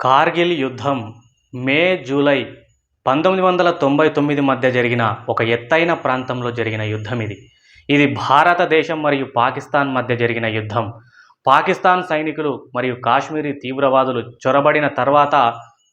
కార్గిల్ యుద్ధం మే జూలై పంతొమ్మిది వందల తొంభై తొమ్మిది మధ్య జరిగిన ఒక ఎత్తైన ప్రాంతంలో జరిగిన యుద్ధం ఇది. ఇది భారతదేశం మరియు పాకిస్తాన్ మధ్య జరిగిన యుద్ధం. పాకిస్తాన్ సైనికులు మరియు కాశ్మీరీ తీవ్రవాదులు చొరబడిన తర్వాత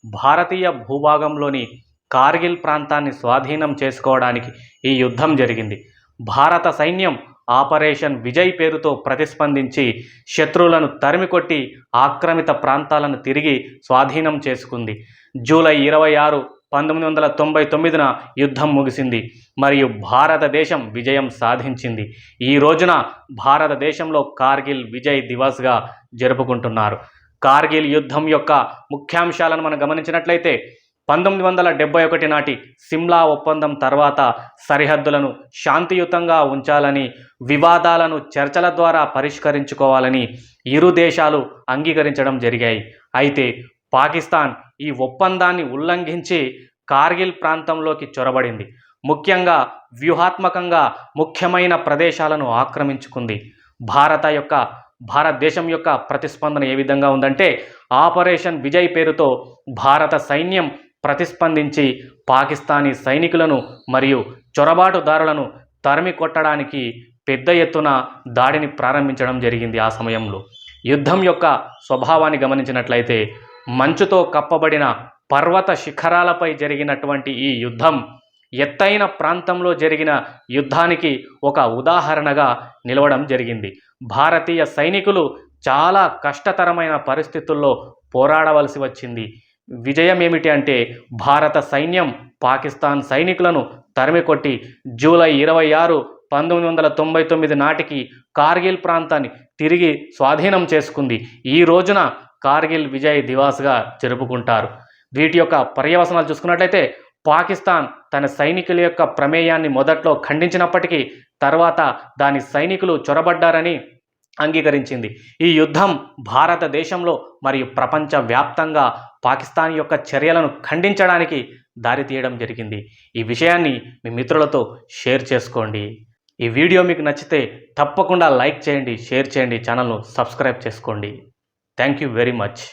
భారతీయ భూభాగంలోని కార్గిల్ ప్రాంతాన్ని స్వాధీనం చేసుకోవడానికి ఈ యుద్ధం జరిగింది. భారత సైన్యం ఆపరేషన్ విజయ్ పేరుతో ప్రతిస్పందించి శత్రువులను తరిమికొట్టి ఆక్రమిత ప్రాంతాలను తిరిగి స్వాధీనం చేసుకుంది. జూలై ఇరవై ఆరు పంతొమ్మిది వందల తొంభై తొమ్మిదిన యుద్ధం ముగిసింది. మరియు భారతదేశం విజయం సాధించింది. ఈ రోజున భారతదేశంలో కార్గిల్ విజయ్ దివస్గా జరుపుకుంటున్నారు. కార్గిల్ యుద్ధం యొక్క ముఖ్యాంశాలను మనం గమనించినట్లయితే పంతొమ్మిది వందల డెబ్బై ఒకటి నాటి సిమ్లా ఒప్పందం తర్వాత సరిహద్దులను శాంతియుతంగా ఉంచాలని వివాదాలను చర్చల ద్వారా పరిష్కరించుకోవాలని ఇరు దేశాలు అంగీకరించడం జరిగాయి. అయితే పాకిస్తాన్ ఈ ఒప్పందాన్ని ఉల్లంఘించి కార్గిల్ ప్రాంతంలోకి చొరబడింది. ముఖ్యంగా వ్యూహాత్మకంగా ముఖ్యమైన ప్రదేశాలను ఆక్రమించుకుంది. భారత యొక్క భారతదేశం యొక్క ప్రతిస్పందన ఏ విధంగా ఉందంటే ఆపరేషన్ విజయ్ పేరుతో భారత సైన్యం ప్రతిస్పందించి పాకిస్తానీ సైనికులను మరియు చొరబాటుదారులను తరిమి కొట్టడానికి పెద్ద ఎత్తున దాడిని ప్రారంభించడం జరిగింది ఆ సమయంలో. యుద్ధం యొక్క స్వభావాన్ని గమనించినట్లయితే మంచుతో కప్పబడిన పర్వత శిఖరాలపై జరిగినటువంటి ఈ యుద్ధం ఎత్తైన ప్రాంతంలో జరిగిన యుద్ధానికి ఒక ఉదాహరణగా నిలవడం జరిగింది. భారతీయ సైనికులు చాలా కష్టతరమైన పరిస్థితుల్లో పోరాడవలసి వచ్చింది. విజయం ఏమిటి అంటే భారత సైన్యం పాకిస్తాన్ సైనికులను తరిమికొట్టి జూలై ఇరవై ఆరు పంతొమ్మిది వందల తొంభై తొమ్మిది నాటికి కార్గిల్ ప్రాంతాన్ని తిరిగి స్వాధీనం చేసుకుంది. ఈ రోజున కార్గిల్ విజయ్ దివాస్గా జరుపుకుంటారు. వీటి యొక్క పర్యవసనాలు చూసుకున్నట్లయితే పాకిస్తాన్ తన సైనికుల యొక్క ప్రమేయాన్ని మొదట్లో ఖండించినప్పటికీ తర్వాత దాని సైనికులు చొరబడ్డారని అంగీకరించింది. ఈ యుద్ధం భారతదేశంలో మరియు ప్రపంచ వ్యాప్తంగా పాకిస్తాన్ యొక్క చర్యలను ఖండించడానికి దారితీయడం జరిగింది. ఈ విషయాన్ని మీ మిత్రులతో షేర్ చేసుకోండి. ఈ వీడియో మీకు నచ్చితే తప్పకుండా లైక్ చేయండి షేర్ చేయండి ఛానల్ను సబ్స్క్రైబ్ చేసుకోండి. Thank you very much.